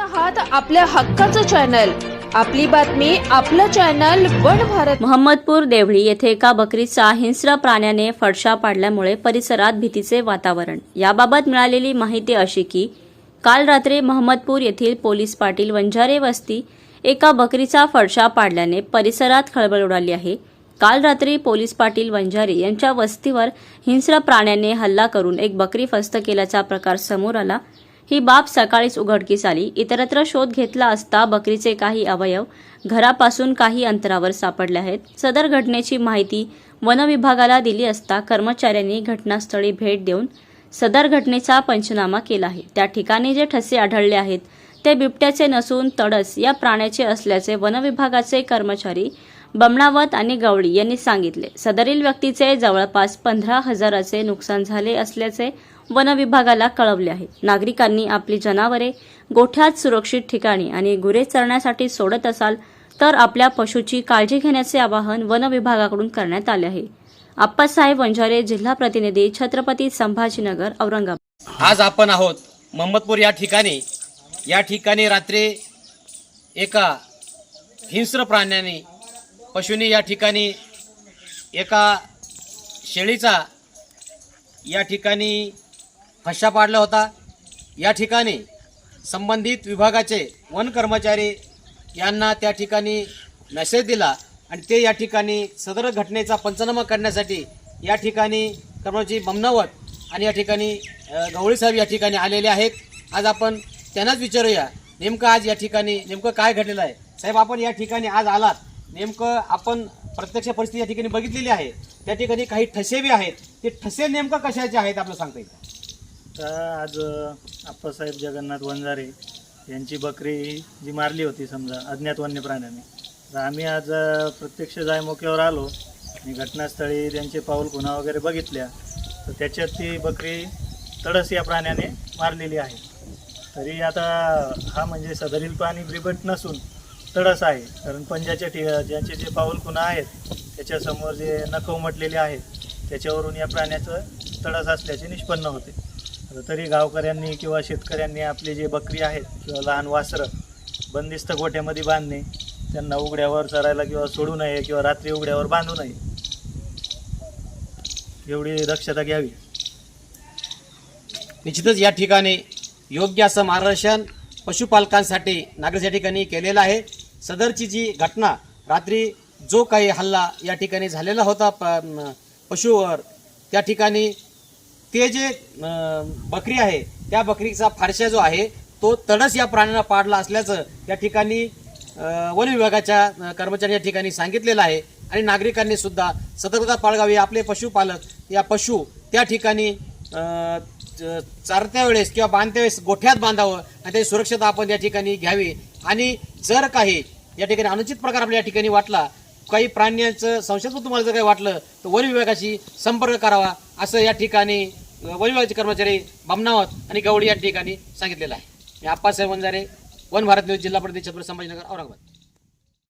आहात आपल्या हक्काचं चॅनल आपली बातमी आपलं चॅनल वन भारत. महम्मदपूर देवळी येथे एका बकरीचा हिंस्र प्राण्याने फडशा पाडल्यामुळे परिसरात भीतीचे वातावरण. याबाबत मिळालेली माहिती अशी की काल रात्री महम्मदपूर येथील पोलीस पाटील वंजारे वस्ती एका बकरीचा फडशा पाडल्याने परिसरात खळबळ उडाली आहे. काल रात्री पोलीस पाटील वंजारे यांच्या वस्तीवर हिंस्र प्राण्याने हल्ला करून एक बकरी फस्त केल्याचा प्रकार समोर आला. ही बाब सकाळीच उघडकीस आली. इतरत्र शोध घेतला असता बकरीचे काही अवयव घरापासून काही अंतरावर सापडले आहेत. सदर घटनेची माहिती वनविभागाला दिली असता कर्मचाऱ्यांनी घटनास्थळी भेट देऊन सदर घटनेचा पंचनामा केला आहे. त्या ठिकाणी जे ठसे आढळले आहेत ते बिबट्याचे नसून तडस या प्राण्याचे असल्याचे वनविभागाचे कर्मचारी बमणावत आणि गवळी यांनी सांगितले. सदरील व्यक्तीचे जवळपास पंधरा हजाराचे नुकसान झाले असल्याचे वनविभागाला कळवले आहे. नागरिकांनी आपली जनावरे गोठ्यात सुरक्षित ठिकाणी आणि गुरे चरण्यासाठी सोडत असाल तर आपल्या पशुची काळजी घेण्याचे आवाहन वनविभागाकडून करण्यात आले आहे. आप्पासाहेब वंजारे जिल्हा प्रतिनिधी छत्रपती संभाजीनगर औरंगाबाद. आज आपण आहोत मोहम्मदपूर या ठिकाणी. या ठिकाणी रात्री एका हिंस्र प्राण्याने पशुनी या ठिकाणी एका शेळीचा या ठिकाणी फशा पाडला होता. या ठिकाणी संबंधित विभागाचे वन कर्मचारी यांना त्या ठिकाणी मेसेज दिला आणि ते या ठिकाणी सदर घटनेचा पंचनामा करण्यासाठी या ठिकाणी कर्मचारी बमनावत आणि या ठिकाणी गवळीसाहेब गवळी साहेब या ठिकाणी आलेले आहेत. आज आपण त्यांनाच विचारूया नेमकं आज या ठिकाणी नेमकं काय घडलेलं आहे? साहेब आपण या ठिकाणी आज आलात. नेमकं आपण प्रत्यक्ष परिस्थिती या ठिकाणी बघितलेली आहे. त्या ठिकाणी काही ठसे बी आहेत. ते ठसे नेमकं कशाचे आहेत आपलं सांगता येईल? तर आज आप्पासाहेब जगन्नाथ वंजारे यांची बकरी जी मारली होती समजा अज्ञात वन्य प्राण्याने. तर आम्ही आज अ, प्रत्यक्ष जाय मोक्यावर आलो. आणि घटनास्थळी त्यांचे पाऊल खुणा वगैरे बघितल्या. तर त्याच्यात ती बकरी तडस या प्राण्याने मारलेली आहे. तरी आता हा म्हणजे सदरील प्राणी ब्रिबट नसून तडस आहे. कारण पंजाच्या ठि ज्यांचे जे पाऊल खुणा आहेत त्याच्यासमोर जे नख उमटलेले आहेत त्याच्यावरून या प्राण्याचं तडस असल्याचे निष्पन्न होते. आता तरी गावकऱ्यांनी किंवा शेतकऱ्यांनी आपली जे बकरी आहेत किंवा लहान वासरं बंदिस्त गोठ्यामध्ये बांधणे त्यांना उघड्यावर चरायला किंवा सोडू नये किंवा रात्री उघड्यावर बांधू नये एवढी दक्षता घ्यावी. निश्चितच या ठिकाणी योग्य असं मार्गदर्शन पशुपालकांसाठी नागरिक या ठिकाणी केलेलं आहे. सदरची जी घटना रात्री जो काही हल्ला या ठिकाणी झालेला होता प- पशुवर त्या ठिकाणी ते जे बकरी आहे त्या बकरीचा फारशा जो आहे तो तडस या प्राण्यांना पाडला असल्याचं या ठिकाणी वन विभागाच्या कर्मचारी या ठिकाणी सांगितलेलं आहे. आणि नागरिकांनी सुद्धा सतर्कता पाळगावी. आपले पशुपालक या पशु त्या ठिकाणी चारत्या वेळेस किंवा बांधत्या वेळेस गोठ्यात बांधावं आणि त्याची सुरक्षता आपण या ठिकाणी घ्यावी. आणि जर काही या ठिकाणी अनुचित प्रकार आपल्या या ठिकाणी वाटला काही प्राण्यांचं संशयास्पद तुम्हाला जर काही वाटलं तर वन विभागाशी संपर्क करावा असं या ठिकाणी वन विभागाचे कर्मचारी बामनावत आणि गवडी या ठिकाणी सांगितलेलं आहे. मी आप्पासाहेब वंजारे वन भारत न्यूज जिल्हा परिषद छत्रपती संभाजीनगर औरंगाबाद.